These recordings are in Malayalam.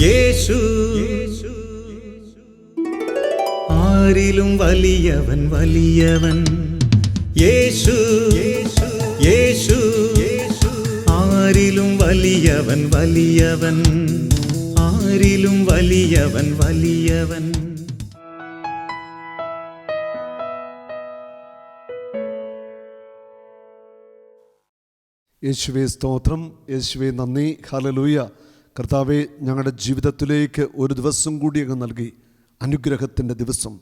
യേശു. ആരിലും വലിയവൻ വലിയവൻ. യേശു. യേശു. ആരിലും വലിയവൻ വലിയവൻ. ആരിലും വലിയവൻ വലിയവൻ. യേശുവെ സ്തോത്രം. യേശുവെ നന്ദി. ഹലലൂയ കർത്താവെ ഞങ്ങളുടെ ജീവിതത്തിലേക്ക് ഒരു ദിവസം കൂടി അങ്ങ് നൽകി. അനുഗ്രഹത്തിന്റെ ദിവസം.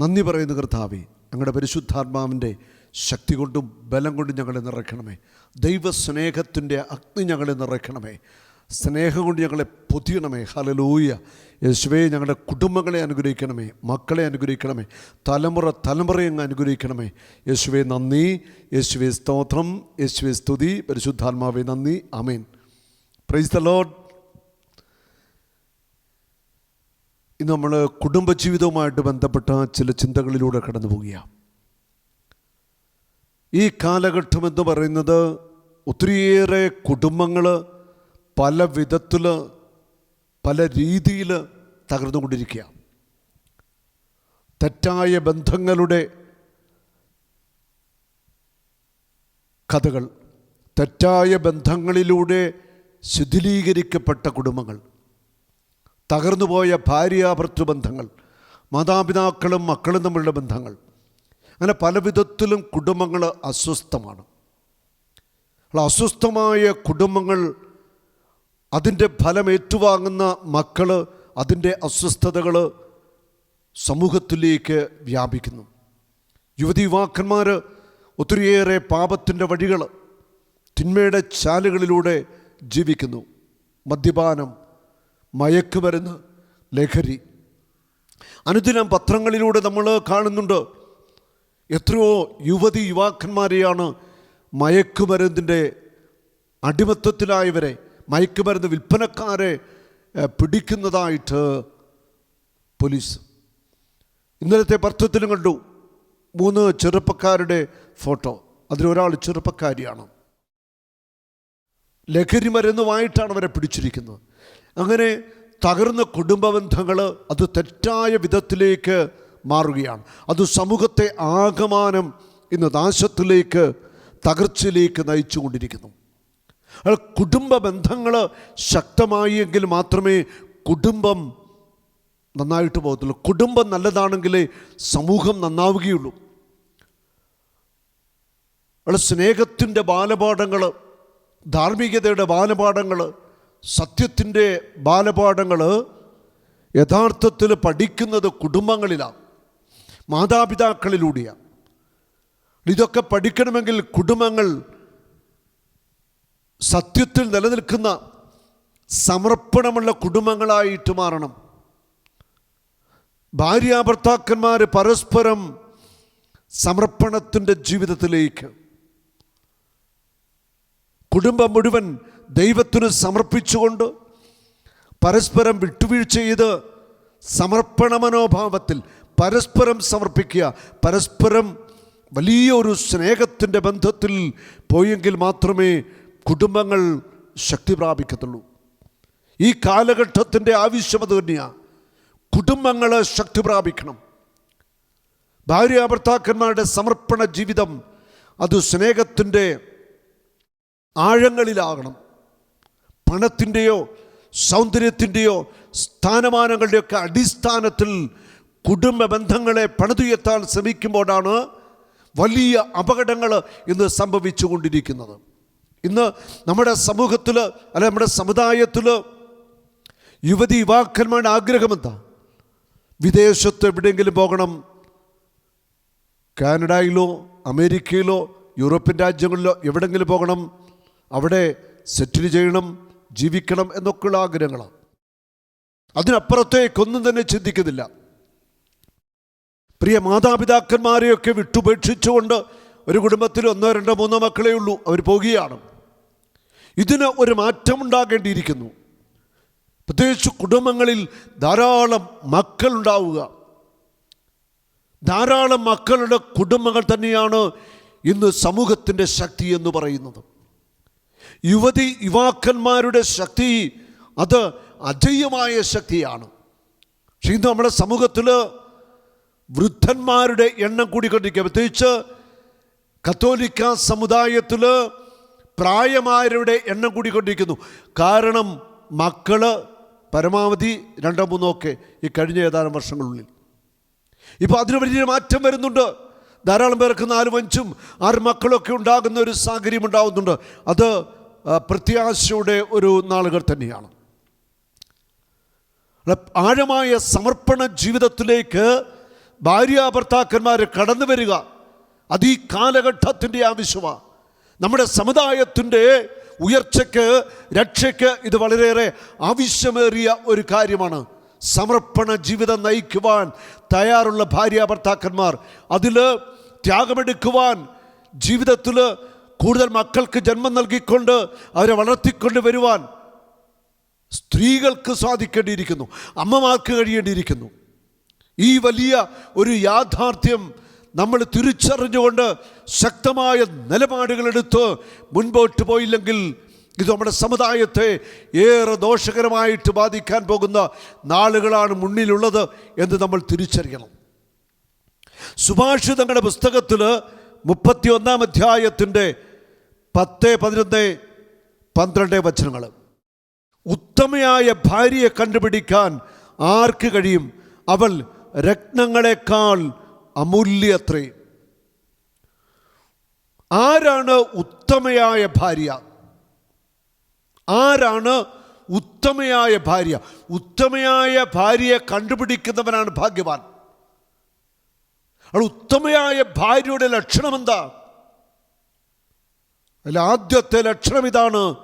നന്ദി പറയുന്ന കർത്താവെ ഞങ്ങളുടെ പരിശുദ്ധാത്മാവിന്റെ ശക്തി കൊണ്ടും ബലം കൊണ്ടും ഞങ്ങളെ നിറയ്ക്കണമേ. ദൈവസ്നേഹത്തിന്റെ അഗ്നി ഞങ്ങളെ നിറയ്ക്കണമേ. സ്നേഹം കൊണ്ട് ഞങ്ങളെ പൊതിയണമേ. ഹലലൂയ യേശുവേ ഞങ്ങളുടെ കുടുംബങ്ങളെ അനുഗ്രഹിക്കണമേ. മക്കളെ അനുഗ്രഹിക്കണമേ. തലമുറ തലമുറയെ അങ്ങ് അനുഗ്രഹിക്കണമേ. യേശുവേ നന്ദി. യേശുവേ സ്തോത്രം. യേശുവേ സ്തുതി. പരിശുദ്ധാത്മാവേ നന്ദി. അമേൻ പ്രൈസ് ദ ലോഡ് ഇന്ന് നമ്മൾ കുടുംബജീവിതവുമായിട്ട് ബന്ധപ്പെട്ട ചില ചിന്തകളിലൂടെ കടന്നു പോവുകയാണ്. ഈ കാലഘട്ടം എന്ന് പറയുന്നത് ഒത്തിരിയേറെ കുടുംബങ്ങൾ പല വിധത്തിൽ പല രീതിയിൽ തകർന്നുകൊണ്ടിരിക്കുക തെറ്റായ ബന്ധങ്ങളുടെ കഥകൾ തെറ്റായ ബന്ധങ്ങളിലൂടെ ശിഥിലീകരിക്കപ്പെട്ട കുടുംബങ്ങൾ തകർന്നുപോയ ഭാര്യാഭർത്തൃബന്ധങ്ങൾ മാതാപിതാക്കളും മക്കളും തമ്മിലുള്ള ബന്ധങ്ങൾ അങ്ങനെ പല വിധത്തിലും കുടുംബങ്ങൾ അസ്വസ്ഥമാണ്. അസ്വസ്ഥമായ കുടുംബങ്ങൾ അതിന്റെ ഫലം ഏറ്റുവാങ്ങുന്ന മക്കൾ അതിന്റെ അസ്വസ്ഥതകൾ സമൂഹത്തിലേക്ക് വ്യാപിക്കുന്നു. യുവതി യുവാക്കന്മാർ ഒത്തിരിയേറെ പാപത്തിന്റെ വഴികൾ തിന്മയുടെ ചാലുകളിലൂടെ ജീവിക്കുന്നു. മദ്യപാനം മയക്കുമരുന്ന് ലഹരി. അനുദിനം പത്രങ്ങളിലൂടെ നമ്മൾ കാണുന്നുണ്ട്. എത്രയോ യുവതി യുവാക്കന്മാരെയാണ് മയക്കുമരുന്നിന്റെ അടിമത്വത്തിലായവരെ മയക്കുമരുന്ന് വിൽപ്പനക്കാരെ പിടിക്കുന്നതായിട്ട് പോലീസ്. ഇന്നലത്തെ പത്രത്തിലും കണ്ടു. മൂന്ന് ചെറുപ്പക്കാരുടെ ഫോട്ടോ. അതിലൊരാൾ ചെറുപ്പക്കാരിയാണ്. ലഹരി മരുന്നുമായിട്ടാണ് അവരെ പിടിച്ചിരിക്കുന്നത്. അങ്ങനെ തകർന്ന കുടുംബ ബന്ധങ്ങൾ അത് തെറ്റായ വിധത്തിലേക്ക് മാറുകയാണ്. അത് സമൂഹത്തെ ആകമാനം ഇന്ന് നാശത്തിലേക്ക് തകർച്ചയിലേക്ക് നയിച്ചുകൊണ്ടിരിക്കുന്നു. കുടുംബ ബന്ധങ്ങൾ ശക്തമായി എങ്കിൽ മാത്രമേ കുടുംബം നന്നായിട്ട് പോകത്തുള്ളൂ. കുടുംബം നല്ലതാണെങ്കിലേ സമൂഹം നന്നാവുകയുള്ളൂ. സ്നേഹത്തിന്റെ ബാലപാഠങ്ങൾ ധാർമ്മികതയുടെ ബാലപാഠങ്ങൾ സത്യത്തിന്റെ ബാലപാഠങ്ങൾ യഥാർത്ഥത്തിൽ പഠിക്കുന്നത് കുടുംബങ്ങളിലാണ് മാതാപിതാക്കളിലൂടെയാണ്. ഇതൊക്കെ പഠിക്കണമെങ്കിൽ കുടുംബങ്ങൾ സത്യത്തിൽ നിലനിൽക്കുന്ന സമർപ്പണമുള്ള കുടുംബങ്ങളായിട്ട് മാറണം. ഭാര്യാഭർത്താക്കന്മാർ പരസ്പരം സമർപ്പണത്തിന്റെ ജീവിതത്തിലേക്ക് കുടുംബം മുഴുവൻ ദൈവത്തിന് സമർപ്പിച്ചുകൊണ്ട് പരസ്പരം വിട്ടുവീഴ്ച ചെയ്ത് സമർപ്പണ മനോഭാവത്തിൽ പരസ്പരം സമർപ്പിക്കുക പരസ്പരം വലിയ ഒരു സ്നേഹത്തിന്റെ ബന്ധത്തിൽ പോയെങ്കിൽ മാത്രമേ കുടുംബങ്ങൾ ശക്തി പ്രാപിക്കത്തുള്ളൂ. ഈ കാലഘട്ടത്തിന്റെ ആവശ്യം അത് തന്നെയാണ് കുടുംബങ്ങൾ ശക്തി പ്രാപിക്കണം. ഭാര്യ ഭർത്താക്കന്മാരുടെ സമർപ്പണ ജീവിതം അത് സ്നേഹത്തിന്റെ ആഴങ്ങളിലാകണം. പണത്തിന്റെയോ സൗന്ദര്യത്തിന്റെയോ സ്ഥാനമാനങ്ങളുടെയൊക്കെ അടിസ്ഥാനത്തിൽ കുടുംബ ബന്ധങ്ങളെ പണിതുയർത്താൻ ശ്രമിക്കുമ്പോഴാണ് വലിയ അപകടങ്ങൾ ഇന്ന് സംഭവിച്ചു കൊണ്ടിരിക്കുന്നത് ഇന്ന് നമ്മുടെ സമൂഹത്തിൽ അല്ല നമ്മുടെ സമുദായത്തിൽ യുവതി യുവാക്കന്മാരുടെ ആഗ്രഹമെന്താ? വിദേശത്ത് എവിടെയെങ്കിലും പോകണം. കാനഡയിലോ അമേരിക്കയിലോ യൂറോപ്യൻ രാജ്യങ്ങളിലോ എവിടെയെങ്കിലും പോകണം. അവിടെ സെറ്റിൽ ചെയ്യണം ജീവിക്കണം എന്നൊക്കെയുള്ള ആഗ്രഹങ്ങളാണ് അതിനപ്പുറത്തേക്കൊന്നും തന്നെ ചിന്തിക്കുന്നില്ല. പ്രിയ മാതാപിതാക്കന്മാരെയൊക്കെ വിട്ടുപേക്ഷിച്ചുകൊണ്ട് ഒരു കുടുംബത്തിൽ ഒന്നോ രണ്ടോ മൂന്നോ മക്കളേ ഉള്ളൂ അവർ പോകുകയാണ്. ഇതിന് ഒരു മാറ്റമുണ്ടാകേണ്ടിയിരിക്കുന്നു. പ്രത്യേകിച്ച് കുടുംബങ്ങളിൽ ധാരാളം മക്കളുണ്ടാവുക ധാരാളം മക്കളുടെ കുടുംബങ്ങൾ തന്നെയാണ് ഇന്ന് സമൂഹത്തിന്റെ ശക്തി എന്ന് പറയുന്നത്. യുവതി യുവാക്കന്മാരുടെ ശക്തി അത് അജയ്യമായ ശക്തിയാണ്. പക്ഷേ ഇന്ന് നമ്മുടെ സമൂഹത്തിൽ വൃദ്ധന്മാരുടെ എണ്ണം കൂടിക്കൊണ്ടിരിക്കുക. പ്രത്യേകിച്ച് കത്തോലിക്ക സമുദായത്തിൽ പ്രായമായവരുടെ എണ്ണം കൂടിക്കൊണ്ടിരിക്കുന്നു. കാരണം മക്കൾ പരമാവധി രണ്ടോ മൂന്നോ ഒക്കെ ഈ കഴിഞ്ഞ ഏതാനും വർഷങ്ങളുള്ളിൽ ഇപ്പോൾ അതിന് വലിയ മാറ്റം വരുന്നുണ്ട്. ധാരാളം പേർക്ക് നാലും അഞ്ചും ആറ് മക്കളൊക്കെ ഉണ്ടാകുന്ന ഒരു സാഹചര്യം ഉണ്ടാകുന്നുണ്ട് അത് പ്രത്യാശയുടെ ഒരു നാളുകൾ തന്നെയാണ്. ആഴമായ സമർപ്പണ ജീവിതത്തിലേക്ക് ഭാര്യ ഭർത്താക്കന്മാർ കടന്നു വരിക അത് കാലഘട്ടത്തിന്റെ ആവശ്യമാണ്. നമ്മുടെ സമുദായത്തിന്റെ ഉയർച്ചയ്ക്ക് രക്ഷയ്ക്ക് ഇത് വളരെയേറെ ആവശ്യമേറിയ ഒരു കാര്യമാണ്. സമർപ്പണ ജീവിതം നയിക്കുവാൻ തയ്യാറുള്ള ഭാര്യ ഭർത്താക്കന്മാർ അതിൽ ത്യാഗമെടുക്കുവാൻ ജീവിതത്തിൽ കൂടുതൽ മക്കൾക്ക് ജന്മം നൽകിക്കൊണ്ട് അവരെ വളർത്തിക്കൊണ്ട് വരുവാൻ സ്ത്രീകൾക്ക് സാധിക്കേണ്ടിയിരിക്കുന്നു. അമ്മമാർക്ക് കഴിയേണ്ടിയിരിക്കുന്നു. ഈ വലിയ ഒരു യാഥാർത്ഥ്യം നമ്മൾ തിരിച്ചറിഞ്ഞുകൊണ്ട് ശക്തമായ നിലപാടുകളെടുത്ത് മുൻപോട്ട് പോയില്ലെങ്കിൽ ഇത് നമ്മുടെ സമുദായത്തെ ഏറെ ദോഷകരമായിട്ട് ബാധിക്കാൻ പോകുന്ന നാളുകളാണ് മുന്നിലുള്ളത് എന്ന് നമ്മൾ തിരിച്ചറിയണം. സുഭാഷിതങ്ങളുടെ പുസ്തകത്തിൽ മുപ്പത്തി ഒന്നാം അധ്യായത്തിന്റെ പത്ത് പതിനൊന്ന് പന്ത്രണ്ട് വചനങ്ങൾ. ഉത്തമയായ ഭാര്യയെ കണ്ടുപിടിക്കാൻ ആർക്ക് കഴിയും? അവൾ രത്നങ്ങളെക്കാൾ അമൂല്യത്രേ. ആരാണ് ഉത്തമയായ ഭാര്യ? ആരാണ് ഉത്തമയായ ഭാര്യ? ഉത്തമയായ ഭാര്യയെ കണ്ടുപിടിക്കുന്നവനാണ് ഭാഗ്യവാൻ. അവൾ ഉത്തമയായ ഭാര്യയുടെ ലക്ഷണം എന്താ അതിൽ ആദ്യത്തെ ലക്ഷണം ഇതാണ്.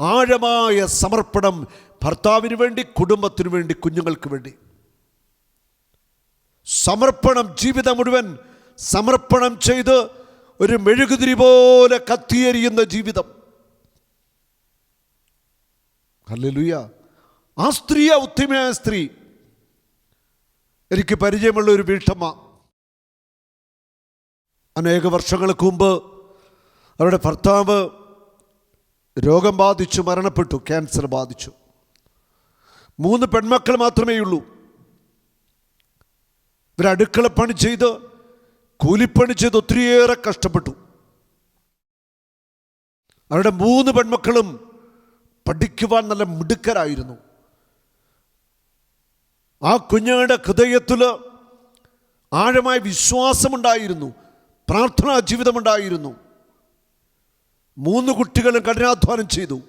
ആഴമായ സമർപ്പണം ഭർത്താവിന് വേണ്ടി കുടുംബത്തിന് വേണ്ടി കുഞ്ഞുങ്ങൾക്ക് വേണ്ടി. സമർപ്പണം ജീവിതം മുഴുവൻ സമർപ്പണം ചെയ്ത് ഒരു മെഴുകുതിരി പോലെ കത്തിയെരിയുന്ന ജീവിതം. ഹല്ലേലൂയ. ആ സ്ത്രീയ ഉത്തമയായ സ്ത്രീ. എനിക്ക് പരിചയമുള്ള ഒരു വീട്ടമ്മ. അനേക വർഷങ്ങൾക്ക് മുമ്പ് അവരുടെ ഭർത്താവ് രോഗം ബാധിച്ചു മരണപ്പെട്ടു ക്യാൻസർ ബാധിച്ചു. മൂന്ന് പെൺമക്കൾ മാത്രമേ ഉള്ളൂ. ഇവർ അടുക്കള പണി ചെയ്ത് കൂലിപ്പണി ചെയ്ത് ഒത്തിരിയേറെ കഷ്ടപ്പെട്ടു. അവരുടെ മൂന്ന് പെൺമക്കളും പഠിക്കുവാൻ നല്ല മിടുക്കരായിരുന്നു. ആ കുഞ്ഞുങ്ങളുടെ ഹൃദയത്തിൽ ആഴമായ വിശ്വാസമുണ്ടായിരുന്നു പ്രാർത്ഥനാ ജീവിതമുണ്ടായിരുന്നു. മൂന്ന് കുട്ടികളും കഠിനാധ്വാനം ചെയ്തു.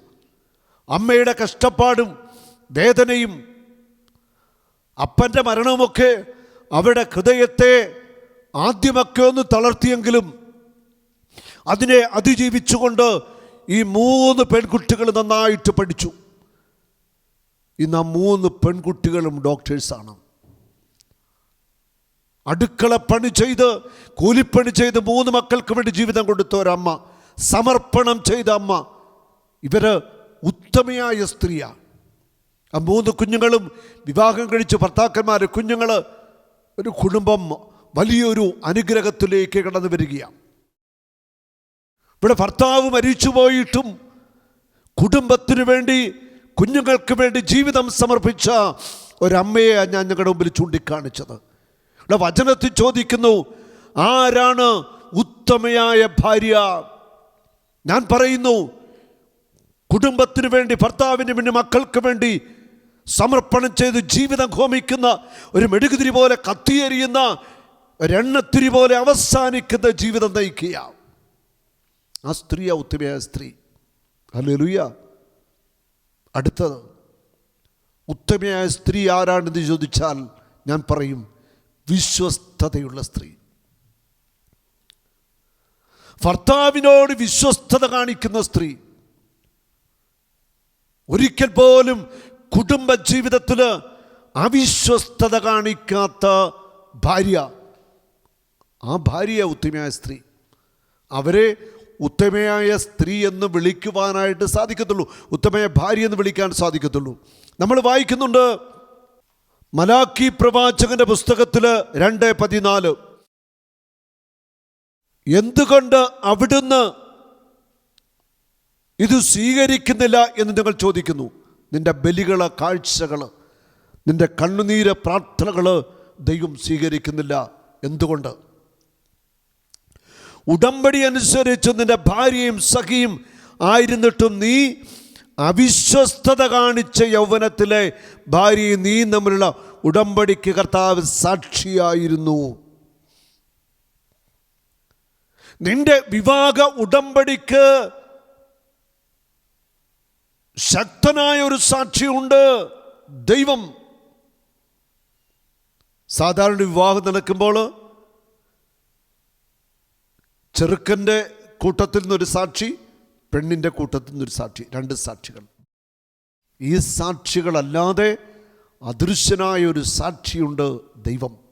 അമ്മയുടെ കഷ്ടപ്പാടും വേദനയും അപ്പന്റെ മരണവുമൊക്കെ അവരുടെ ഹൃദയത്തെ ആദ്യമൊക്കെ ഒന്ന് തളർത്തിയെങ്കിലും അതിനെ അതിജീവിച്ചുകൊണ്ട് ഈ മൂന്ന് പെൺകുട്ടികൾ നന്നായിട്ട് പഠിച്ചു. ഇന്ന് ആ മൂന്ന് പെൺകുട്ടികളും ഡോക്ടേഴ്സാണ്. അടുക്കള പണി ചെയ്ത് കൂലിപ്പണി ചെയ്ത് മൂന്ന് മക്കൾക്ക് വേണ്ടി ജീവിതം കൊടുത്ത ഒരമ്മ. സമർപ്പണം ചെയ്ത അമ്മ. ഇവർ ഉത്തമയായ സ്ത്രീയാണ് ആ മൂന്ന് കുഞ്ഞുങ്ങളും വിവാഹം കഴിച്ച് ഭർത്താക്കന്മാർ കുഞ്ഞുങ്ങൾ ഒരു കുടുംബം വലിയൊരു അനുഗ്രഹത്തിലേക്ക് കടന്നു വരികയാണ് ഇവിടെ ഭർത്താവ് മരിച്ചു പോയിട്ടും കുടുംബത്തിന് വേണ്ടി കുഞ്ഞുങ്ങൾക്ക് വേണ്ടി ജീവിതം സമർപ്പിച്ച ഒരമ്മയെ ഞാൻ ഞങ്ങളുടെ മുമ്പിൽ ചൂണ്ടിക്കാണിച്ചത്. ഇവിടെ വചനത്തിൽ ചോദിക്കുന്നു ആരാണ് ഉത്തമയായ ഭാര്യ? ഞാൻ പറയുന്നു കുടുംബത്തിന് വേണ്ടി ഭർത്താവിന് വേണ്ടി മക്കൾക്ക് വേണ്ടി സമർപ്പണം ചെയ്ത് ജീവിതം ഹോമിക്കുന്ന ഒരു മെഴുകുതിരി പോലെ കത്തിയെരിയുന്ന ഒരെണ്ണത്തിരി പോലെ അവസാനിക്കുന്ന ജീവിതം നയിക്കുക. ആ സ്ത്രീ ഉത്തമയായ സ്ത്രീ. ഹല്ലേലൂയ. അടുത്തത് ഉത്തമയായ സ്ത്രീ ആരാണെന്ന് ചോദിച്ചാൽ ഞാൻ പറയും വിശ്വസ്തതയുള്ള സ്ത്രീ. ഭർത്താവിനോട് വിശ്വസ്തത കാണിക്കുന്ന സ്ത്രീ. ഒരിക്കൽ പോലും കുടുംബ ജീവിതത്തിൽ അവിശ്വസ്തത കാണിക്കാത്ത ഭാര്യ. ആ ഭാര്യ ഉത്തമയായ സ്ത്രീ. അവരെ ഉത്തമയായ സ്ത്രീ എന്ന് വിളിക്കുവാനായിട്ട് സാധിക്കത്തുള്ളൂ. ഉത്തമയായ ഭാര്യ എന്ന് വിളിക്കാൻ സാധിക്കത്തുള്ളൂ. നമ്മൾ വായിക്കുന്നുണ്ട് മലാക്കി പ്രവാചകന്റെ പുസ്തകത്തിൽ രണ്ട് പതിനാല്. എന്തുകൊണ്ട് അവിടുന്ന് ഇത് സ്വീകരിക്കുന്നില്ല എന്ന് നിങ്ങൾ ചോദിക്കുന്നു. നിന്റെ ബലികൾ കാഴ്ചകൾ നിന്റെ കണ്ണുനീര പ്രാർത്ഥനകൾ ദൈവം സ്വീകരിക്കുന്നില്ല. എന്തുകൊണ്ട്? ഉടമ്പടി അനുസരിച്ച് നിന്റെ ഭാര്യയും സഖിയും ആയിരുന്നിട്ടും നീ അവിശ്വസ്തത കാണിച്ച യൗവനത്തിലെ ഭാര്യയും നീ തമ്മിലുള്ള ഉടമ്പടിക്ക് കർത്താവ് സാക്ഷിയായിരുന്നു. നിന്റെ വിവാഹ ഉടമ്പടിക്ക് ശക്തനായ ഒരു സാക്ഷിയുണ്ട് ദൈവം സാധാരണ വിവാഹം നടക്കുമ്പോൾ ചെറുക്കന്റെ കൂട്ടത്തിൽ നിന്നൊരു സാക്ഷി പെണ്ണിന്റെ കൂട്ടത്തിൽ നിന്നൊരു സാക്ഷി രണ്ട് സാക്ഷികൾ. ഈ സാക്ഷികളല്ലാതെ അദൃശ്യനായ ഒരു സാക്ഷിയുണ്ട് ദൈവം.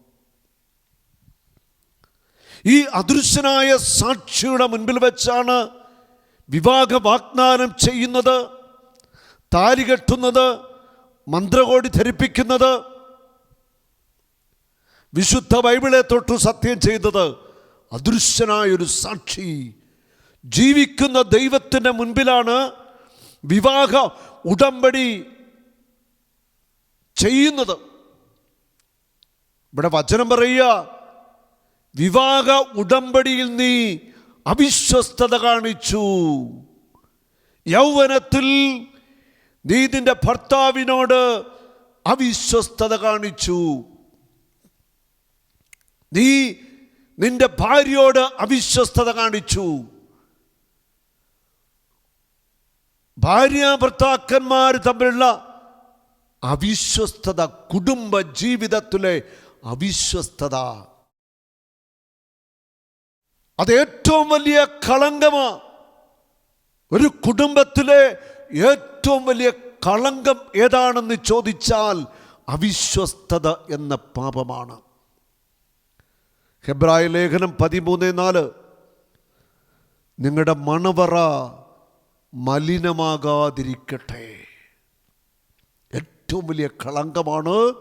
ഈ അദൃശ്യനായ സാക്ഷിയുടെ മുൻപിൽ വെച്ചാണ് വിവാഹ വാഗ്ദാനം ചെയ്യുന്നത് താലി കെട്ടുന്നത് മന്ത്രകോടി ധരിപ്പിക്കുന്നത്. വിശുദ്ധ ബൈബിളെ തൊട്ട് സത്യം ചെയ്തത് അദൃശ്യനായൊരു സാക്ഷി. ജീവിക്കുന്ന ദൈവത്തിന്റെ മുൻപിലാണ് വിവാഹ ഉടമ്പടി ചെയ്യുന്നത്. ഇവിടെ വചനം പറയുക വിവാഹ ഉടമ്പടിയിൽ നീ അവിശ്വസ്തത കാണിച്ചു. യൗവനത്തിൽ നീ നിന്റെ ഭർത്താവിനോട് അവിശ്വസ്തത കാണിച്ചു. നീ നിന്റെ ഭാര്യയോട് അവിശ്വസ്തത കാണിച്ചു. ഭാര്യ ഭർത്താക്കന്മാർ തമ്മിലുള്ള അവിശ്വസ്തത കുടുംബ ജീവിതത്തിലെ അവിശ്വസ്തത. അത് ഏറ്റവും വലിയ കളങ്കമാണ് ഒരു കുടുംബത്തിലെ ഏറ്റവും വലിയ കളങ്കം ഏതാണെന്ന് ചോദിച്ചാൽ അവിശ്വസ്തത എന്ന പാപമാണ്. ഹെബ്രായ ലേഖനം പതിമൂന്ന് നാല്. നിങ്ങളുടെ മണവറ മലിനമാകാതിരിക്കട്ടെ. ഏറ്റവും വലിയ കളങ്കമാണ്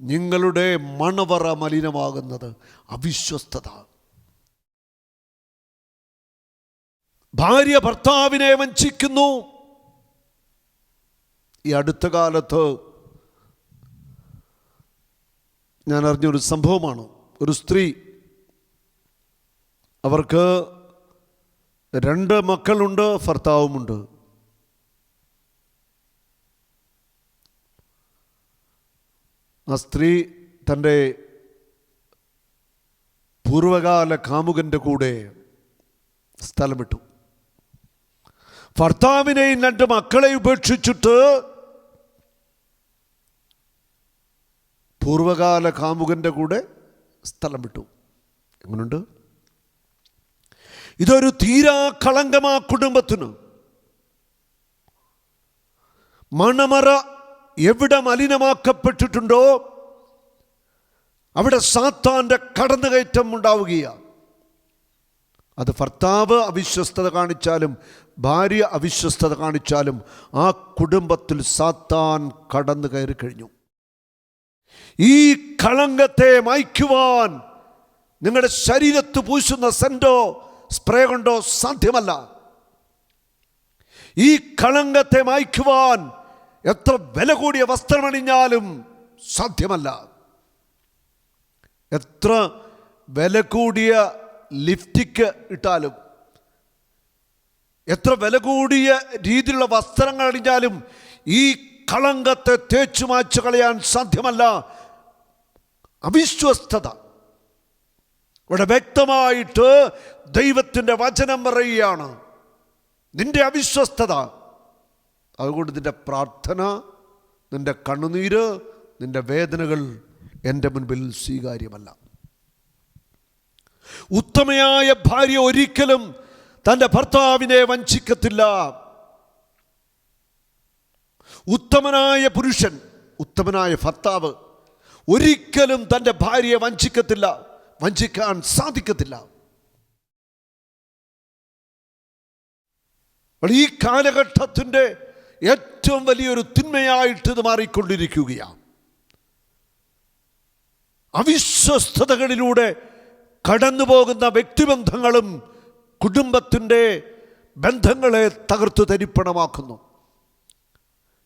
നിങ്ങളുടെ മണവറ മലിനമാകുന്നത്. അവിശ്വസ്തത. ഭാര്യ ഭർത്താവിനെ വഞ്ചിക്കുന്നു. ഈ അടുത്ത കാലത്ത് ഞാൻ അറിഞ്ഞൊരു സംഭവമാണ്. ഒരു സ്ത്രീ അവർക്ക് രണ്ട് മക്കളുണ്ട് ഭർത്താവുമുണ്ട്. ആ സ്ത്രീ തന്റെ പൂർവകാല കാമുകന്റെ കൂടെ സ്ഥലം വിട്ടു. ഭർത്താവിനെയും രണ്ട് മക്കളെ ഉപേക്ഷിച്ചിട്ട് പൂർവകാല കാമുകന്റെ കൂടെ സ്ഥലം വിട്ടു. എങ്ങനെയുണ്ട് ഇതൊരു തീരാ കളങ്കമാ കുടുംബത്തിന്. മണമറ എവിടെ മലിനമാക്കപ്പെട്ടിട്ടുണ്ടോ? അവിടെ സാത്താന്റെ കടന്നുകയറ്റം ഉണ്ടാവുകയാണ്. അത് ഭർത്താവ് അവിശ്വസ്തത കാണിച്ചാലും ഭാര്യ അവിശ്വസ്തത കാണിച്ചാലും ആ കുടുംബത്തിൽ സാത്താൻ കടന്നു കയറി കഴിഞ്ഞു. ഈ കളങ്കത്തെ മായ്ക്കുവാൻ നിങ്ങളുടെ ശരീരത്ത് പൂശുന്ന സെന്റോ സ്പ്രേ കൊണ്ടോ സാധ്യമല്ല. ഈ കളങ്കത്തെ മായ്ക്കുവാൻ എത്ര വില കൂടിയ വസ്ത്രമണിഞ്ഞാലും സാധ്യമല്ല. എത്ര വില കൂടിയ ലിഫ്റ്റിക്ക് ഇട്ടാലും എത്ര വില കൂടിയ രീതിയിലുള്ള വസ്ത്രങ്ങൾ അണിഞ്ഞാലും ഈ കളങ്കത്തെ തേച്ചു മാച്ചു കളയാൻ സാധ്യമല്ല. അവിശ്വസ്തത. ഇവിടെ വ്യക്തമായിട്ട് ദൈവത്തിന്റെ വചനം പറയുകയാണ്. നിന്റെ അവിശ്വസ്തത. അതുകൊണ്ട് നിന്റെ പ്രാർത്ഥന നിന്റെ കണ്ണുനീര് നിന്റെ വേദനകൾ എന്റെ മുൻപിൽ സ്വീകാര്യമല്ല. ഉത്തമയായ ഭാര്യ ഒരിക്കലും തന്റെ ഭർത്താവിനെ വഞ്ചിക്കത്തില്ല. ഉത്തമനായ പുരുഷൻ ഉത്തമനായ ഭർത്താവ് ഒരിക്കലും തന്റെ ഭാര്യയെ വഞ്ചിക്കത്തില്ല വഞ്ചിക്കാൻ സാധിക്കത്തില്ല. ഈ കാലഘട്ടത്തിന്റെ ഏറ്റവും വലിയൊരു തിന്മയായിട്ട് ഇത് മാറിക്കൊണ്ടിരിക്കുകയാണ്. അവിശ്വസ്തതകളിലൂടെ കടന്നു പോകുന്ന വ്യക്തിബന്ധങ്ങളും കുടുംബത്തിന്റെ ബന്ധങ്ങളെ തകർത്തു തരിപ്പണമാക്കുന്നു.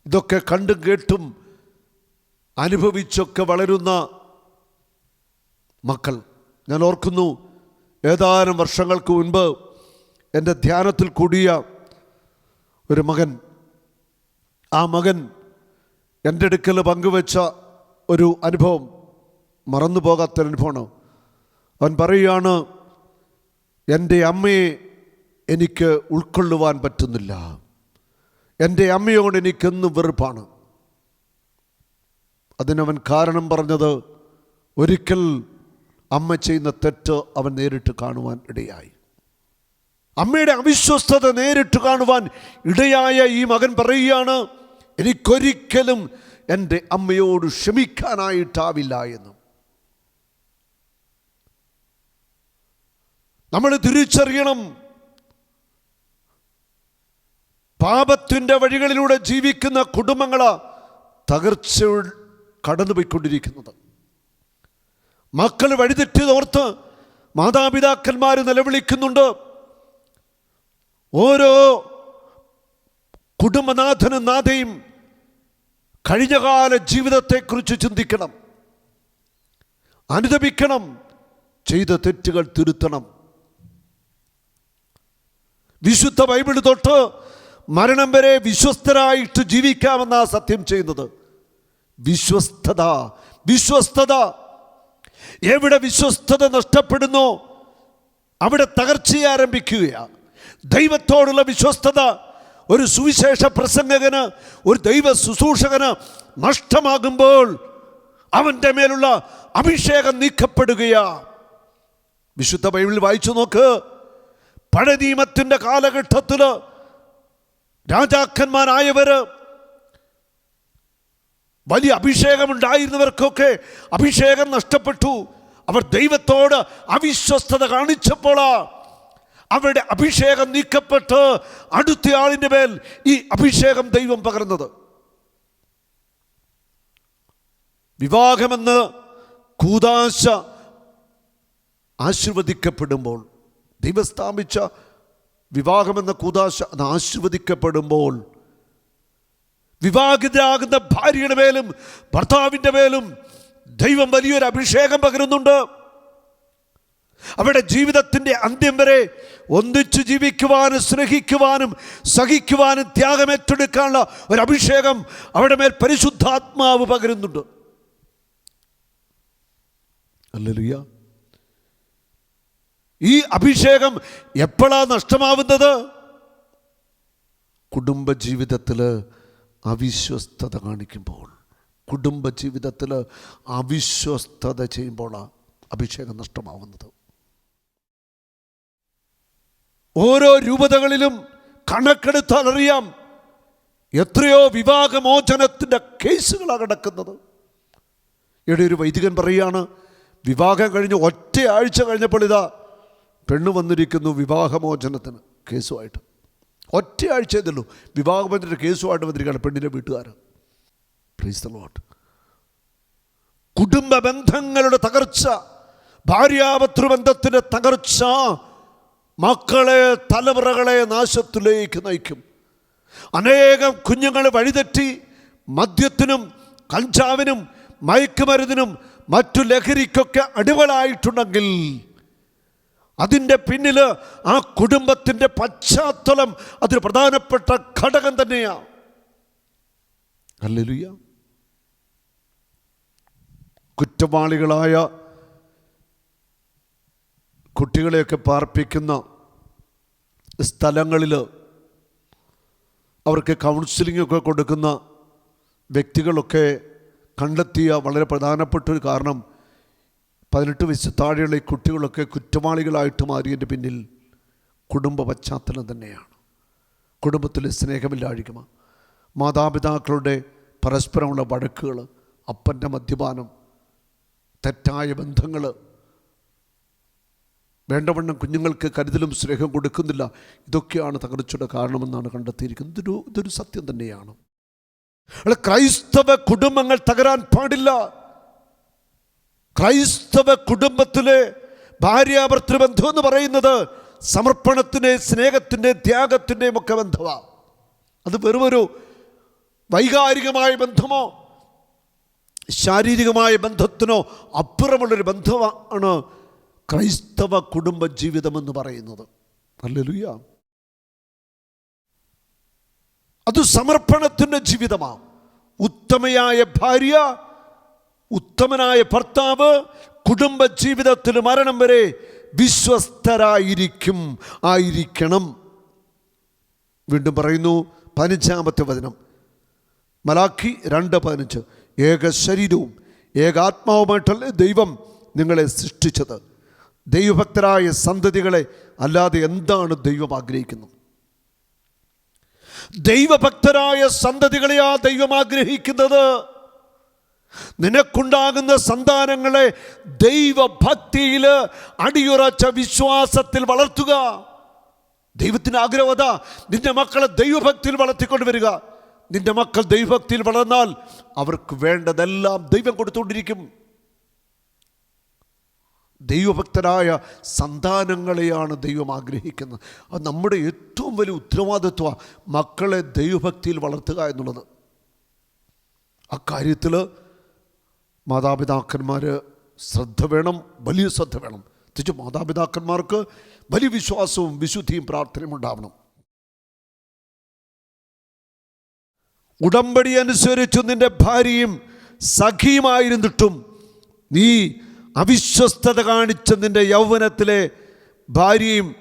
ഇതൊക്കെ കണ്ടും കേട്ടും അനുഭവിച്ചൊക്കെ വളരുന്ന മക്കൾ. ഞാൻ ഓർക്കുന്നു ഏതാനും വർഷങ്ങൾക്ക് മുൻപ് എന്റെ ധ്യാനത്തിൽ കൂടിയ ഒരു മകൻ ആ മകൻ എന്റെ അടുക്കൽ പങ്കുവെച്ച ഒരു അനുഭവം മറന്നു പോകാത്തൊരു അനുഭവമാണ് അവൻ പറയുകയാണ് എന്റെ അമ്മയെ എനിക്ക് ഉൾക്കൊള്ളുവാൻ പറ്റുന്നില്ല. എന്റെ അമ്മയോട് എനിക്കെന്ന് വെറുപ്പാണ്. അതിനവൻ കാരണം പറഞ്ഞത് ഒരിക്കൽ അമ്മ ചെയ്യുന്ന തെറ്റ് അവൻ നേരിട്ട് കാണുവാൻ ഇടയായി. അമ്മയുടെ അവിശ്വസ്തത നേരിട്ട് കാണുവാൻ ഇടയായ ഈ മകൻ പറയുകയാണ് എനിക്കൊരിക്കലും എന്റെ അമ്മയോട് ക്ഷമിക്കാനായിട്ടാവില്ല എന്ന്. നമ്മൾ തിരിച്ചറിയണം. പാപത്തിന്റെ വഴികളിലൂടെ ജീവിക്കുന്ന കുടുംബങ്ങൾ തകർച്ച കടന്നുപോയിക്കൊണ്ടിരിക്കുന്നത്. മക്കൾ വഴിതെറ്റിയതോർത്ത് മാതാപിതാക്കന്മാർ നിലവിളിക്കുന്നുണ്ട്. ഓരോ കുടുംബനാഥനും നാഥയും കഴിഞ്ഞകാല ജീവിതത്തെക്കുറിച്ച് ചിന്തിക്കണം. അനുദപിക്കണം. ചെയ്ത തെറ്റുകൾ തിരുത്തണം. വിശുദ്ധ ബൈബിൾ തൊട്ട് മരണം വരെ വിശ്വസ്തരായിട്ട് ജീവിക്കാമെന്നാ സത്യം ചെയ്യുന്നത്. വിശ്വസ്തത വിശ്വസ്തത. എവിടെ വിശ്വസ്തത നഷ്ടപ്പെടുന്നു അവിടെ തകർച്ചയെ ആരംഭിക്കുകയാണ് ദൈവത്തോടുള്ള വിശ്വസ്തത ഒരു സുവിശേഷ പ്രസംഗകന് ഒരു ദൈവ ശുശ്രൂഷകന് നഷ്ടമാകുമ്പോൾ അവന്റെ മേലുള്ള അഭിഷേകം നീക്കപ്പെടുകയാണ് വിശുദ്ധ ബൈബിളിൽ വായിച്ചു നോക്ക്. പഴയ നിയമത്തിന്റെ കാലഘട്ടത്തിൽ രാജാക്കന്മാരായവർ വലിയ അഭിഷേകമുണ്ടായിരുന്നവർക്കൊക്കെ അഭിഷേകം നഷ്ടപ്പെട്ടു. അവർ ദൈവത്തോട് അവിശ്വസ്തത കാണിച്ചപ്പോൾ അവരുടെ അഭിഷേകം നീക്കപ്പെട്ട് അടുത്ത ആളിന്റെ മേൽ ഈ അഭിഷേകം ദൈവം പകർന്നത്. വിവാഹമെന്ന് കൂതാശ ആശീർവദിക്കപ്പെടുമ്പോൾ ദൈവം സ്ഥാപിച്ച വിവാഹമെന്ന കൂതാശ അത് ആശീർവദിക്കപ്പെടുമ്പോൾ വിവാഹിതരാകുന്ന ഭാര്യയുടെ മേലും ഭർത്താവിന്റെ മേലും ദൈവം വലിയൊരു അഭിഷേകം പകരുന്നുണ്ട്. അവരുടെ ജീവിതത്തിന്റെ അന്ത്യം വരെ ഒന്നിച്ചു ജീവിക്കുവാനും സ്നേഹിക്കുവാനും സഹിക്കുവാനും ത്യാഗമേറ്റെടുക്കാനുള്ള ഒരു അഭിഷേകം അവരുടെ മേൽ പരിശുദ്ധാത്മാവ് പകരുന്നുണ്ട്. അല്ലലുയ്യ. ഈ അഭിഷേകം എപ്പോഴാ നഷ്ടമാവുന്നത്? കുടുംബജീവിതത്തിൽ അവിശ്വസ്തത കാണിക്കുമ്പോൾ കുടുംബജീവിതത്തിൽ അവിശ്വസ്തത ചെയ്യുമ്പോഴാണ് അഭിഷേകം നഷ്ടമാവുന്നത്. ഓരോ രൂപതകളിലും കണക്കെടുത്താൽ അറിയാം എത്രയോ വിവാഹമോചനത്തിന്റെ കേസുകളാണ് കിടക്കുന്നത്. ഇവിടെ ഒരു വൈദികൻ പറയുകയാണ് വിവാഹം കഴിഞ്ഞ് ഒറ്റയാഴ്ച കഴിഞ്ഞപ്പോൾ ഇതാ പെണ്ണ് വന്നിരിക്കുന്നു വിവാഹമോചനത്തിന് കേസുമായിട്ട്. ഒറ്റയാഴ്ച ഇതുള്ളൂ. വിവാഹമോചനത്തിന്റെ കേസുമായിട്ട് വന്നിരിക്കുകയാണ് പെണ്ണിന്റെ വീട്ടുകാർ പ്ലീസ് ലോട്ട് കുടുംബ ബന്ധങ്ങളുടെ തകർച്ച ഭാര്യാപത്രുബന്ധത്തിന്റെ തകർച്ച മക്കളെ തലമുറകളെ നാശത്തിലേക്ക് നയിക്കും. അനേകം കുഞ്ഞുങ്ങൾ വഴിതെറ്റി മദ്യത്തിനും കഞ്ചാവിനും മയക്കുമരുന്നിനും മറ്റു ലഹരിക്കൊക്കെ അടിവളായിട്ടുണ്ടെങ്കിൽ അതിന്റെ പിന്നിൽ ആ കുടുംബത്തിന്റെ പശ്ചാത്തലം അതിന് പ്രധാനപ്പെട്ട ഘടകം തന്നെയാണ് അല്ലേലുയ്യ കുറ്റവാളികളായ കുട്ടികളെയൊക്കെ പാർപ്പിക്കുന്ന സ്ഥലങ്ങളിൽ അവർക്ക് കൗൺസിലിംഗ് ഒക്കെ കൊടുക്കുന്ന വ്യക്തികളൊക്കെ കണ്ടെത്തിയ വളരെ പ്രധാനപ്പെട്ട ഒരു കാരണം പതിനെട്ട് വയസ്സ് താഴെയുള്ള ഈ കുട്ടികളൊക്കെ കുറ്റവാളികളായിട്ട് മാറിയതിന്റെ പിന്നിൽ കുടുംബ പശ്ചാത്തലം തന്നെയാണ്. കുടുംബത്തിലെ സ്നേഹമില്ലാഴികമ മാതാപിതാക്കളുടെ പരസ്പരമുള്ള വഴക്കുകൾ അപ്പന്റെ മദ്യപാനം തെറ്റായ ബന്ധങ്ങൾ വേണ്ടവണ്ണം കുഞ്ഞുങ്ങൾക്ക് കരുതലും സ്നേഹം കൊടുക്കുന്നില്ല ഇതൊക്കെയാണ് തകർച്ചയുടെ കാരണമെന്നാണ് കണ്ടെത്തിയിരിക്കുന്നത്. ഇതൊരു ഇതൊരു സത്യം തന്നെയാണ്. ക്രൈസ്തവ കുടുംബങ്ങൾ തകരാൻ പാടില്ല. ക്രൈസ്തവ കുടുംബത്തിലെ ഭാര്യാഭർത്തൃബന്ധം എന്ന് പറയുന്നത് സമർപ്പണത്തിന്റെ സ്നേഹത്തിന്റെ ത്യാഗത്തിന്റെയും ഒക്കെ ബന്ധമാണ്. അത് വെറുമൊരു വൈകാരികമായ ബന്ധമോ ശാരീരികമായ ബന്ധത്തിനോ അപ്പുറമുള്ളൊരു ബന്ധമാണ് ക്രൈസ്തവ കുടുംബ ജീവിതമെന്ന് പറയുന്നത്. അല്ലലുയ്യ അത് സമർപ്പണത്തിന്റെ ജീവിതമാണ്. ഉത്തമയായ ഭാര്യ ഉത്തമനായ ഭർത്താവ് കുടുംബ ജീവിതത്തിൽ മരണം വരെ വിശ്വസ്തരായിരിക്കും ആയിരിക്കണം. വീണ്ടും പറയുന്നു പതിനഞ്ചാമത്തെ വചനം. മലാഖി രണ്ട് പതിനഞ്ച്. ഏക ശരീരവും ഏകാത്മാവുമായിട്ടല്ലേ ദൈവം നിങ്ങളെ സൃഷ്ടിച്ചത്? ദൈവഭക്തരായ സന്തതികളെ അല്ലാതെ എന്താണ് ദൈവം ആഗ്രഹിക്കുന്നത്? ദൈവഭക്തരായ സന്തതികളെയാ ദൈവം ആഗ്രഹിക്കുന്നത്? നിനക്കുണ്ടാകുന്ന സന്താനങ്ങളെ ദൈവഭക്തിയിൽ അടിയുറച്ച വിശ്വാസത്തിൽ വളർത്തുക. ദൈവത്തിന് ആഗ്രഹത നിന്റെ മക്കളെ ദൈവഭക്തിയിൽ വളർത്തിക്കൊണ്ടുവരിക നിന്റെ മക്കൾ ദൈവഭക്തിയിൽ വളർന്നാൽ അവർക്ക് വേണ്ടതെല്ലാം ദൈവം കൊടുത്തുകൊണ്ടിരിക്കും. ദൈവഭക്തരായ സന്താനങ്ങളെയാണ് ദൈവം ആഗ്രഹിക്കുന്നത്. അത് നമ്മുടെ ഏറ്റവും വലിയ ഉത്തരവാദിത്വമാണ് മക്കളെ ദൈവഭക്തിയിൽ വളർത്തുക എന്നുള്ളത്. അക്കാര്യത്തിൽ മാതാപിതാക്കന്മാർ ശ്രദ്ധ വേണം വലിയ ശ്രദ്ധ വേണം. തിരിച്ചു മാതാപിതാക്കന്മാർക്ക് വലിയ വിശ്വാസവും വിശുദ്ധിയും പ്രാർത്ഥനയും ഉണ്ടാവണം. ഉടമ്പടി അനുസരിച്ച് നിന്റെ ഭാര്യയും സഖിയുമായിരുന്നിട്ടും നീ അവിശ്വസ്തത കാണിച്ച നിന്റെ യൗവനത്തിലെ ഭാര്യയും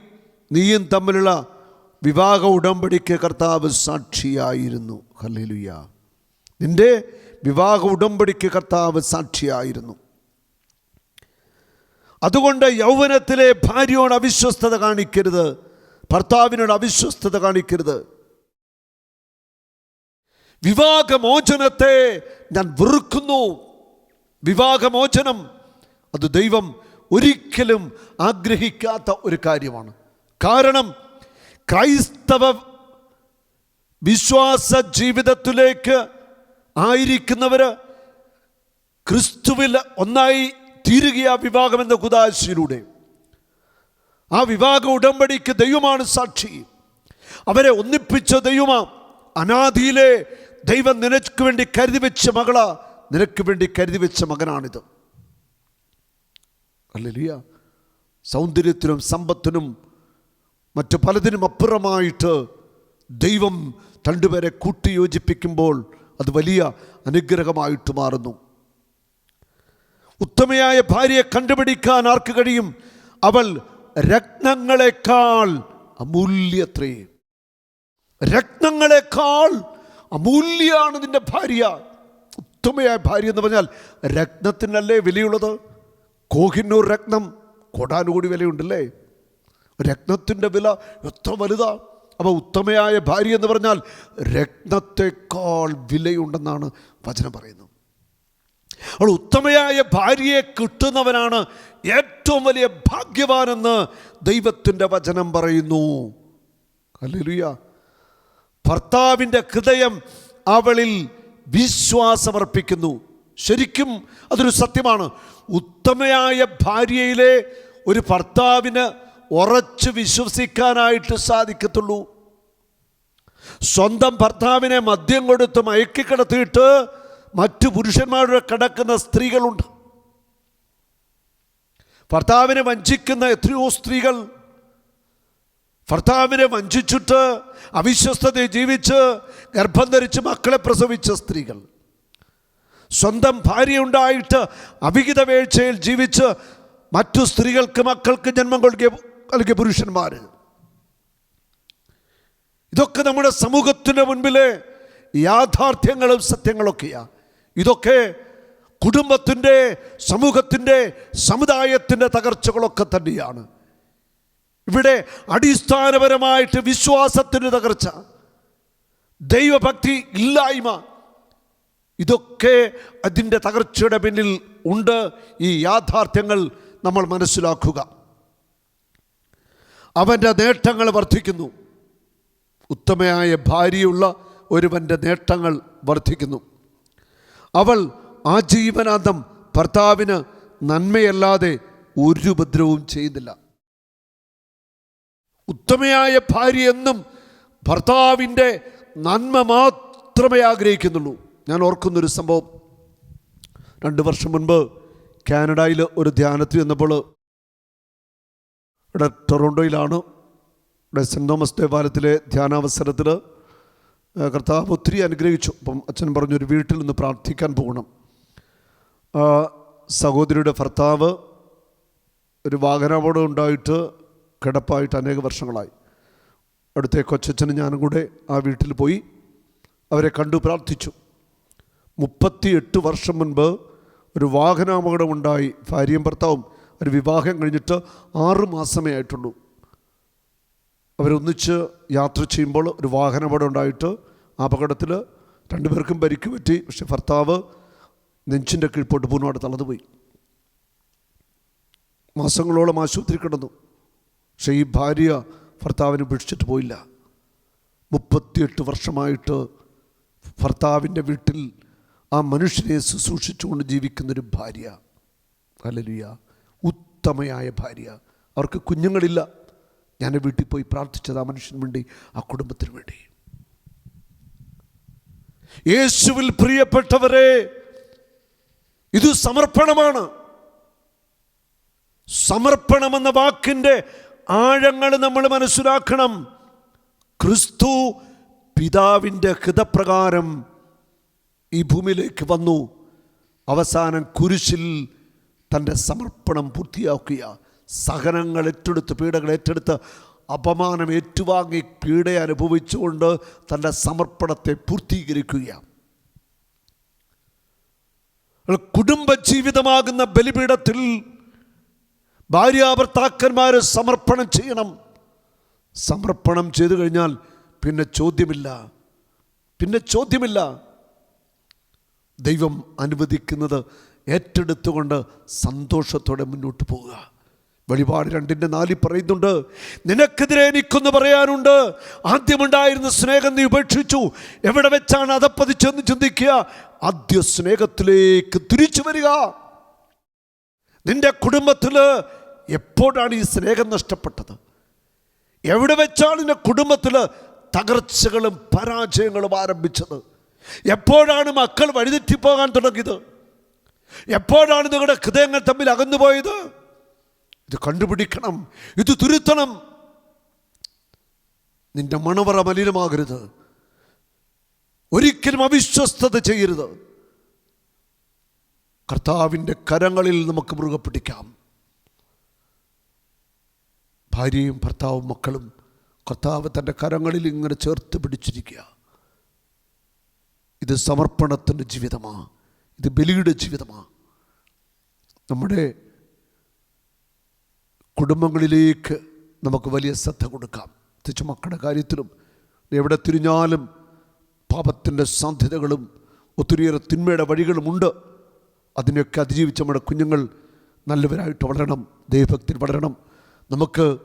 നീയും തമ്മിലുള്ള വിവാഹ ഉടമ്പടിക്ക് കർത്താവ് സാക്ഷിയായിരുന്നു. ഹല്ലേലൂയ. നിന്റെ വിവാഹ ഉടമ്പടിക്ക് കർത്താവ് സാക്ഷിയായിരുന്നു. അതുകൊണ്ട് യൗവനത്തിലെ ഭാര്യയോട് അവിശ്വസ്തത കാണിക്കരുത്. ഭർത്താവിനോട് അവിശ്വസ്തത കാണിക്കരുത്. വിവാഹമോചനത്തെ ഞാൻ വെറുക്കുന്നു. വിവാഹമോചനം അത് ദൈവം ഒരിക്കലും ആഗ്രഹിക്കാത്ത ഒരു കാര്യമാണ്. കാരണം ക്രൈസ്തവ വിശ്വാസ ജീവിതത്തിലേക്ക് ആയിരിക്കുന്നവർ ക്രിസ്തുവിൽ ഒന്നായി തീരുകയാ വിവാഹം എന്ന കുദാശയിലൂടെ. ആ വിവാഹ ഉടമ്പടിക്ക് ദൈവമാണ് സാക്ഷി. അവരെ ഒന്നിപ്പിച്ച ദൈവമാ. അനാദിയിലെ ദൈവം നിനക്ക് വേണ്ടി കരുതി വെച്ച മകള. നിനക്ക് വേണ്ടി കരുതി വെച്ച മകനാണിത്. അല്ലലിയ. സൗന്ദര്യത്തിനും സമ്പത്തിനും മറ്റു പലതിനും അപ്പുറമായിട്ട് ദൈവം രണ്ടുപേരെ കൂട്ടിയോജിപ്പിക്കുമ്പോൾ അത് വലിയ അനുഗ്രഹമായിട്ട് മാറുന്നു. ഉത്തമയായ ഭാര്യയെ കണ്ടുപിടിക്കാൻ ആർക്ക് കഴിയും? അവൾ രത്നങ്ങളെക്കാൾ അമൂല്യത്രേ. രത്നങ്ങളെക്കാൾ അമൂല്യാണ് നിന്റെ ഭാര്യ. ഉത്തമയായ ഭാര്യ എന്ന് പറഞ്ഞാൽ രത്നത്തിനല്ലേ വിലയുള്ളത്? കോഹിന്നൂർ രത്നം കോടാനുകൂടി വിലയുണ്ടല്ലേ? രത്നത്തിന്റെ വില എത്ര വലുതാ? അപ്പോൾ ഉത്തമയായ ഭാര്യ എന്ന് പറഞ്ഞാൽ രത്നത്തെക്കാൾ വിലയുണ്ടെന്നാണ് വചനം പറയുന്നത്. അവൾ ഉത്തമയായ ഭാര്യയെ കിട്ടുന്നവനാണ് ഏറ്റവും വലിയ ഭാഗ്യവാനെന്ന് ദൈവത്തിന്റെ വചനം പറയുന്നു. അല്ലെലുയ ഭർത്താവിന്റെ ഹൃദയം അവളിൽ വിശ്വാസമർപ്പിക്കുന്നു. ശരിക്കും അതൊരു സത്യമാണ്. ഉത്തമയായ ഭാര്യയിലെ ഒരു ഭർത്താവിന് ഉറച്ചു വിശ്വസിക്കാനായിട്ട് സാധിക്കത്തുള്ളൂ. സ്വന്തം ഭർത്താവിനെ മദ്യം കൊടുത്ത് മയക്കിക്കിടത്തിയിട്ട് മറ്റു പുരുഷന്മാരുടെ കിടക്കുന്ന സ്ത്രീകളുണ്ട്. ഭർത്താവിനെ വഞ്ചിക്കുന്ന എത്രയോ സ്ത്രീകൾ ഭർത്താവിനെ വഞ്ചിച്ചിട്ട് അവിശ്വസ്തതയെ ജീവിച്ച് ഗർഭം ധരിച്ച് മക്കളെ പ്രസവിച്ച സ്ത്രീകൾ. സ്വന്തം ഭാര്യ ഉണ്ടായിട്ട് അവിഹിത വീഴ്ചയിൽ ജീവിച്ച് മറ്റു സ്ത്രീകൾക്ക് മക്കൾക്ക് ജന്മം നൽകിയ നൽകിയ പുരുഷന്മാർ ഇതൊക്കെ നമ്മുടെ സമൂഹത്തിന്റെ മുൻപിലെ യാഥാർത്ഥ്യങ്ങളും സത്യങ്ങളൊക്കെയാണ് ഇതൊക്കെ കുടുംബത്തിന്റെ സമൂഹത്തിന്റെ സമുദായത്തിന്റെ തകർച്ചകളൊക്കെ തന്നെയാണ്. ഇവിടെ അടിസ്ഥാനപരമായിട്ട് വിശ്വാസത്തിന് തകർച്ച ദൈവഭക്തി ഇല്ലായ്മ ഇതൊക്കെ അതിന്റെ തകർച്ചയുടെ പിന്നിൽ ഉണ്ട്. ഈ യാഥാർത്ഥ്യങ്ങൾ നമ്മൾ മനസ്സിലാക്കുക. അവന്റെ നേട്ടങ്ങൾ വർദ്ധിക്കുന്നു. ഉത്തമയായ ഭാര്യയുള്ള ഒരുവന്റെ നേട്ടങ്ങൾ വർദ്ധിക്കുന്നു. അവൾ ആജീവനാന്തം ഭർത്താവിന് നന്മയല്ലാതെ ഒരു ഉപദ്രവവും ചെയ്യുന്നില്ല. ഉത്തമയായ ഭാര്യ എന്നും ഭർത്താവിന്റെ നന്മ മാത്രമേ ആഗ്രഹിക്കുന്നുള്ളൂ. ഞാൻ ഓർക്കുന്നൊരു സംഭവം. രണ്ട് വർഷം മുൻപ് കാനഡയിൽ ഒരു ധ്യാനത്തിൽ വന്നപ്പോൾ ഇവിടെ ടൊറോണ്ടോയിലാണ് ഇവിടെ സെന്റ് തോമസ് ദേവാലയത്തിലെ ധ്യാനാവസരത്തിൽ കർത്താവ് ഒത്തിരി അനുഗ്രഹിച്ചു. അപ്പം അച്ഛൻ പറഞ്ഞു ഒരു വീട്ടിൽ നിന്ന് പ്രാർത്ഥിക്കാൻ പോകണം. സഹോദരിയുടെ ഭർത്താവ് ഒരു വാഹനാപകടം ഉണ്ടായിട്ട് കിടപ്പായിട്ട് അനേക വർഷങ്ങളായി. അടുത്ത കൊച്ചച്ഛനും ഞാനും കൂടെ ആ വീട്ടിൽ പോയി അവരെ കണ്ടു പ്രാർത്ഥിച്ചു. മുപ്പത്തിയെട്ട് വർഷം മുൻപ് ഒരു വാഹനാപകടമുണ്ടായി ഭാര്യയും ഭർത്താവും ഒരു വിവാഹം കഴിഞ്ഞിട്ട് ആറ് മാസമേ ആയിട്ടുള്ളൂ. അവരൊന്നിച്ച് യാത്ര ചെയ്യുമ്പോൾ ഒരു വാഹനപടം ഉണ്ടായിട്ട് ആ അപകടത്തിൽ രണ്ടുപേർക്കും പരിക്ക് പറ്റി. പക്ഷെ ഭർത്താവ് നെഞ്ചിന്റെ കീഴ്പോട്ട് പൂർണമായിട്ട് തളർന്നുപോയി. മാസങ്ങളോളം ആശുപത്രി കിടന്നു. പക്ഷേ ഈ ഭാര്യ ഭർത്താവിനെ ഉപേക്ഷിച്ചിട്ട് പോയില്ല. മുപ്പത്തിയെട്ട് വർഷമായിട്ട് ഭർത്താവിന്റെ വീട്ടിൽ ആ മനുഷ്യനെ ശുശ്രൂഷിച്ചുകൊണ്ട് ജീവിക്കുന്നൊരു ഭാര്യ. അല്ലലുയ ഉത്തമയായ ഭാര്യ. അവർക്ക് കുഞ്ഞുങ്ങളില്ല. ഞാൻ വീട്ടിൽ പോയി പ്രാർത്ഥിച്ചത് ആ മനുഷ്യന് വേണ്ടി ആ കുടുംബത്തിന് വേണ്ടി. യേശുവിൽ പ്രിയപ്പെട്ടവരെ ഇത് സമർപ്പണമാണ്. സമർപ്പണമെന്ന വാക്കിന്റെ ആഴങ്ങൾ നമ്മൾ മനസ്സിലാക്കണം. ക്രിസ്തു പിതാവിന്റെ ഹിതപ്രകാരം ഈ ഭൂമിയിലേക്ക് വന്നു. അവസാനം കുരിശിൽ തന്റെ സമർപ്പണം പൂർത്തിയാക്കുക സഹനങ്ങൾ ഏറ്റെടുത്ത് പീഡകൾ ഏറ്റെടുത്ത് അപമാനം ഏറ്റുവാങ്ങി പീഡ അനുഭവിച്ചുകൊണ്ട് തന്റെ സമർപ്പണത്തെ പൂർത്തീകരിക്കുക കുടുംബജീവിതമാകുന്ന ബലിപീഠത്തിൽ ഭാര്യാഭർത്താക്കന്മാർ സമർപ്പണം ചെയ്യണം. സമർപ്പണം ചെയ്തു കഴിഞ്ഞാൽ പിന്നെ ചോദ്യമില്ല. പിന്നെ ചോദ്യമില്ല. ദൈവം അനുവദിക്കുന്നത് ഏറ്റെടുത്തുകൊണ്ട് സന്തോഷത്തോടെ മുന്നോട്ട് പോവുക. വെളിപാട് രണ്ടിന്റെ നാലിൽ പറയുന്നുണ്ട് നിനക്കെതിരെ എനിക്കൊന്ന് പറയാനുണ്ട്. ആദ്യമുണ്ടായിരുന്ന സ്നേഹം നീ ഉപേക്ഷിച്ചു. എവിടെ വെച്ചാണ് അതപ്പതിച്ചെന്ന് ചിന്തിക്കുക. ആദ്യ സ്നേഹത്തിലേക്ക് തിരിച്ചു വരിക. നിന്റെ കുടുംബത്തിൽ എപ്പോഴാണ് ഈ സ്നേഹം നഷ്ടപ്പെട്ടത്? എവിടെ വെച്ചാണ് നിന്റെ കുടുംബത്തിൽ തകർച്ചകളും പരാജയങ്ങളും ആരംഭിച്ചത്? എപ്പോഴാണ് മക്കൾ വഴിതെറ്റിപ്പോകാൻ തുടങ്ങിയത്? എപ്പോഴാണ് നിങ്ങളുടെ ഹൃദയങ്ങൾ തമ്മിൽ അകന്നുപോയത്? ഇത് കണ്ടുപിടിക്കണം. ഇത് തുരുത്തണം. നിന്റെ മണവറ മലിനമാകരുത്. ഒരിക്കലും അവിശ്വസ്തത ചെയ്യരുത്. കർത്താവിന്റെ കരങ്ങളിൽ നമുക്ക് മുറുകെ പിടിക്കാം. ഭാര്യയും ഭർത്താവും മക്കളും കർത്താവ് തന്റെ കരങ്ങളിൽ ഇങ്ങനെ ചേർത്ത് പിടിച്ചിരിക്കുക. ഇത് സമർപ്പണത്തിന്റെ ജീവിതമാണ് ഇത് ബലിയുടെ ജീവിതമാണ് നമ്മുടെ കുടുംബങ്ങളിലേക്ക് നമുക്ക് വലിയ ശ്രദ്ധ കൊടുക്കാം. തിരിച്ച് മക്കളുടെ കാര്യത്തിലും എവിടെ തിരിഞ്ഞാലും പാപത്തിന്റെ സാധ്യതകളും ഒത്തിരിയേറെ തിന്മയുടെ വഴികളുമുണ്ട് അതിനെയൊക്കെ അതിജീവിച്ച് നമ്മുടെ കുഞ്ഞുങ്ങൾ നല്ലവരായിട്ട് വളരണം ദൈവഭക്തിയിൽ വളരണം. നമുക്ക്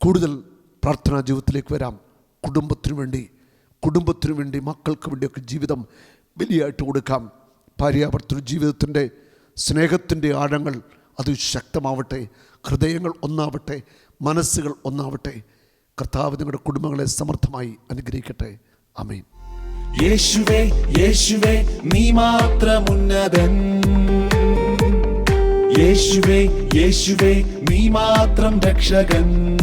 കൂടുതൽ പ്രാർത്ഥനാ ജീവിതത്തിലേക്ക് വരാം. കുടുംബത്തിനു വേണ്ടി കുടുംബത്തിനു വേണ്ടി മക്കൾക്ക് വേണ്ടിയൊക്കെ ജീവിതം ബലിയായിട്ട് കൊടുക്കാം. ഭാര്യാഭർത്തൃ ജീവിതത്തിന്റെ സ്നേഹത്തിന്റെ ആഴങ്ങൾ അത് ശക്തമാവട്ടെ ഹൃദയങ്ങൾ ഒന്നാവട്ടെ മനസ്സുകൾ ഒന്നാവട്ടെ. കർത്താവ് നിങ്ങളുടെ കുടുംബങ്ങളെ സമർത്ഥമായി അനുഗ്രഹിക്കട്ടെ. അമീൻ യേശുവേ യേശുവേ നീ മാത്രം ഉന്നതൻ യേശുവേ യേശുവേ നീ മാത്രം രക്ഷകൻ.